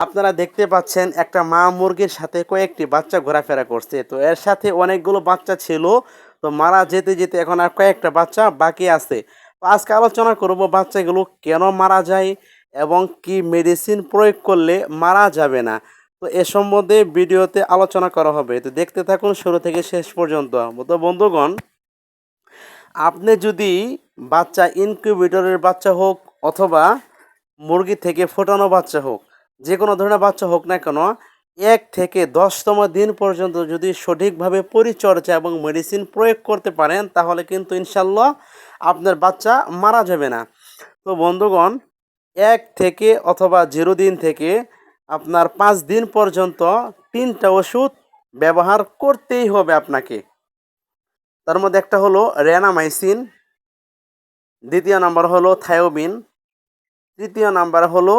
আপনারা দেখতে পাচ্ছেন একটা মা মুরগির সাথে কয়েকটি বাচ্চা ঘোরাফেরা করছে। তো এর সাথে অনেকগুলো বাচ্চা ছিল। তো মারা যেতে যেতে এখন আর কয়েকটা বাচ্চা বাকি আছে। তো আজকে আলোচনা করব বাচ্চাগুলো কেন মারা যায় এবং কি মেডিসিন প্রয়োগ করলে মারা যাবে না। তো এ সম্বন্ধে ভিডিওতে আলোচনা করা হবে। তো দেখতে থাকুন শুরু থেকে শেষ পর্যন্ত। তো বন্ধুগণ, আপনি যদি বাচ্চা ইনকিউবেটরের বাচ্চা হোক অথবা মুরগি থেকে ফোটানো বাচ্চা হোক যে কোনো ধরনের বাচ্চা হোক না কেন, এক থেকে দশতম দিন পর্যন্ত যদি সঠিকভাবে পরিচর্যা এবং মেডিসিন প্রয়োগ করতে পারেন, তাহলে কিন্তু ইনশাল্লাহ আপনার বাচ্চা মারা যাবে না। তো বন্ধুগণ, এক থেকে অথবা জিরো দিন থেকে আপনার পাঁচ দিন পর্যন্ত তিনটা ওষুধ ব্যবহার করতেই হবে আপনাকে। তার মধ্যে একটা হলো রেনামাইসিন দ্বিতীয় নাম্বার হলো থায়োবিন তৃতীয় নাম্বার হলো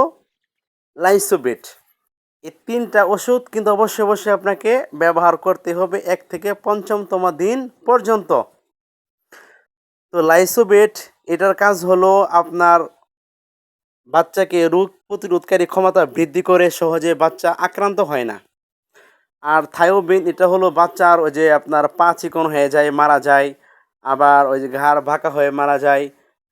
লাইসোবেট। এই তিনটা ওষুধ কিন্তু অবশ্যই অবশ্যই আপনাকে ব্যবহার করতে হবে এক থেকে পঞ্চমতম দিন পর্যন্ত। তো লাইসোবেট, এটার কাজ হলো আপনার বাচ্চাকে রোগ প্রতিরোধকারী ক্ষমতা বৃদ্ধি করে সহজে বাচ্চা আক্রান্ত হয় না। আর থায়োবিন এটা হলো বাচ্চার ওই যে আপনার পা চিকন হয়ে যায়, মারা যায়, আবার ওই যে ঘাড় ভাকা হয়ে মারা যায়।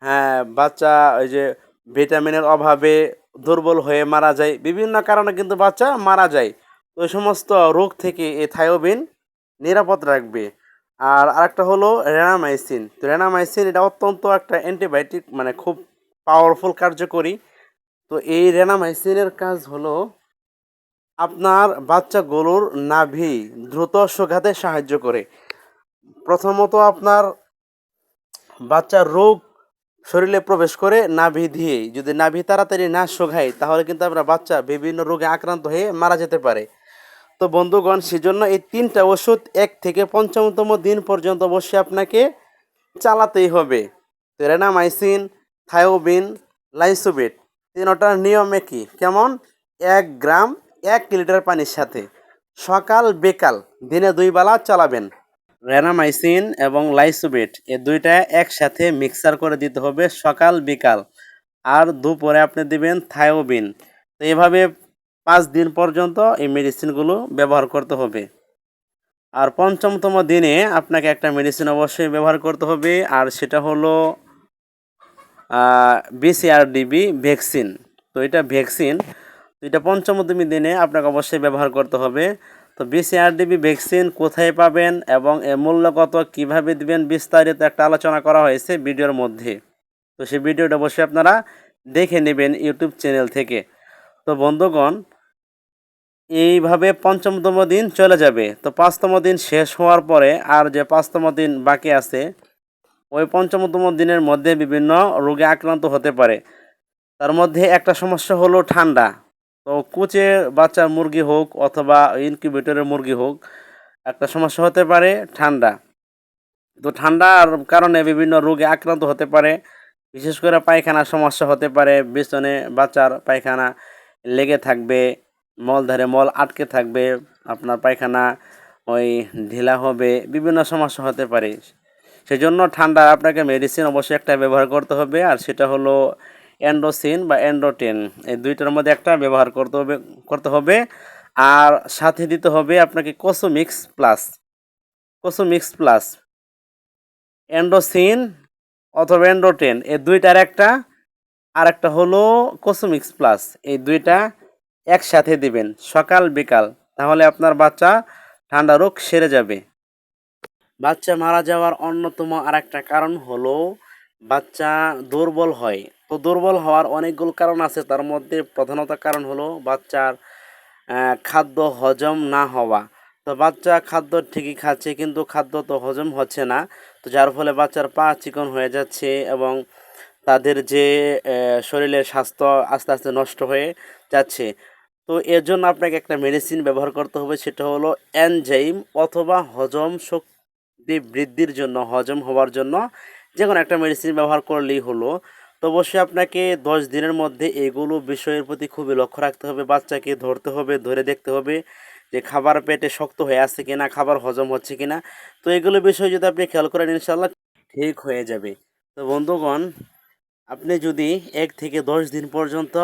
হ্যাঁ বাচ্চা ওই যে ভিটামিনের অভাবে দুর্বল হয়ে মারা যায়। বিভিন্ন কারণে কিন্তু বাচ্চা মারা যায়। তো ওই সমস্ত রোগ থেকে এই থায়োবিন নিরাপদ রাখবে। আর আরেকটা হলো রেনামাইসিন। তো রেনামাইসিন এটা অত্যন্ত একটা অ্যান্টিবায়োটিক মানে খুব পাওয়ারফুল কার্যকরী। তো এই রেনামাইসিনের কাজ হলো আপনার বাচ্চাগুলোর নাভি দ্রুত শুকাতে সাহায্য করে। প্রথমত আপনার বাচ্চার রোগ শরীরে প্রবেশ করে নাভি দিয়ে যদি নাভি তাড়াতাড়ি না শোঘায় তাহলে কিন্তু আপনার বাচ্চা বিভিন্ন রোগে আক্রান্ত হয়ে মারা যেতে পারে। তো বন্ধুগণ, সেজন্য এই তিনটা ওষুধ এক থেকে পঞ্চমতম দিন পর্যন্ত অবশ্যই আপনাকে চালাতেই হবে। রেনামাইসিন থায়োবিন, লাইসোবিট, তিনটার নিয়ম একই। কেমন? এক গ্রাম, এক লিটার পানির সাথে। সকাল, বিকাল, দিনে দুই বেলা চালাবেন। রেনামাইসিন এবং লাইসোবেট, এ দুইটা একসাথে মিক্সার করে দিতে হবে সকাল, বিকাল। আর দুপুরে আপনি দিবেন থায়োবিন তো এভাবে পাঁচ দিন পর্যন্ত এই মেডিসিনগুলো ব্যবহার করতে হবে। আর পঞ্চমতম দিনে আপনাকে একটা মেডিসিন অবশ্যই ব্যবহার করতে হবে, আর সেটা হলো বিসিআরডিবি ভ্যাকসিন। তো এটা ভ্যাকসিন। তো এটা পঞ্চমতম দিনে আপনাকে অবশ্যই ব্যবহার করতে হবে। তো বিসিআরডিবি ভ্যাকসিন কোথায় পাবেন এবং এর মূল্য কত, কীভাবে দিবেন বিস্তারিত একটা আলোচনা করা হয়েছে ভিডিওর মধ্যে। তো সেই ভিডিওটা অবশ্যই আপনারা দেখে নেবেন ইউটিউব চ্যানেল থেকে। তো বন্ধুগণ, এইভাবে পঞ্চমতম দিন চলে যাবে। তো পাঁচতম দিন শেষ হওয়ার পরে আর যে পাঁচতম দিন বাকি আছে, ওই পঞ্চমতম দিনের মধ্যে বিভিন্ন রোগে আক্রান্ত হতে পারে। তার মধ্যে একটা সমস্যা হলো ঠান্ডা। তো কুচে বাচ্চার মুরগি হোক অথবা ইনকিউবেটরের মুরগি হোক, একটা সমস্যা হতে পারে ঠান্ডা। তো ঠান্ডার কারণে বিভিন্ন রোগে আক্রান্ত হতে পারে, বিশেষ করে পায়খানার সমস্যা হতে পারে পিছনে বাচ্চার পায়খানা লেগে থাকবে মল মলধারে মল আটকে থাকবে, আপনার পায়খানা ওই ঢিলা হবে, বিভিন্ন সমস্যা হতে পারে। সেই জন্য ঠান্ডা আপনাকে মেডিসিন অবশ্যই একটা ব্যবহার করতে হবে, আর সেটা হলো অ্যান্ডোসিন বা অ্যান্ডোটেন। এই দুইটার মধ্যে একটা ব্যবহার করতে হবে করতে হবে। আর সাথে দিতে হবে আপনাকে কোসোমিক্স প্লাস কোসোমিক্স প্লাস অ্যান্ডোসিন অথবা অ্যান্ডোটেন, এই দুইটার একটা। আর একটা হলো কোসোমিক্স প্লাস এই দুইটা একসাথে দিবেন, সকাল, বিকাল। তাহলে আপনার বাচ্চা ঠান্ডা রোগ সেরে যাবে। বাচ্চা মারা যাওয়ার অন্যতম আর একটা কারণ হলো বাচ্চা দুর্বল হয়। তো দুর্বল হওয়ার অনেকগুলো কারণ আছে। তার মধ্যে প্রধানত কারণ হলো বাচ্চার খাদ্য হজম না হওয়া। তো বাচ্চা খাদ্য ঠিকই খাচ্ছে কিন্তু খাদ্য তো হজম হচ্ছে না। তো যার ফলে বাচ্চার পা চিকন হয়ে যাচ্ছে এবং তাদের যে শরীরের স্বাস্থ্য আস্তে আস্তে নষ্ট হয়ে যাচ্ছে। তো এর জন্য আপনাকে একটা মেডিসিন ব্যবহার করতে হবে। সেটা হলো অ্যানজাইম অথবা হজম শক্তি বৃদ্ধির জন্য, হজম হওয়ার জন্য যে কোনো একটা মেডিসিন ব্যবহার করলেই হলো। তো অবশ্যই আপনাকে দশ দিনের মধ্যে এগুলো বিষয়ের প্রতি খুবই লক্ষ্য রাখতে হবে, বাচ্চাকে ধরতে হবে, ধরে দেখতে হবে যে খাবার পেটে শক্ত হয়ে আছে কিনা, খাবার হজম হচ্ছে কিনা। তো এগুলো বিষয় যদি আপনি খেয়াল করেন ইনশাল্লাহ ঠিক হয়ে যাবে। তো বন্ধুগণ, আপনি যদি এক থেকে দশ দিন পর্যন্ত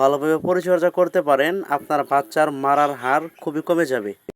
ভালোভাবে পরিচর্যা করতে পারেন, আপনার বাচ্চার মারার হার খুবই কমে যাবে।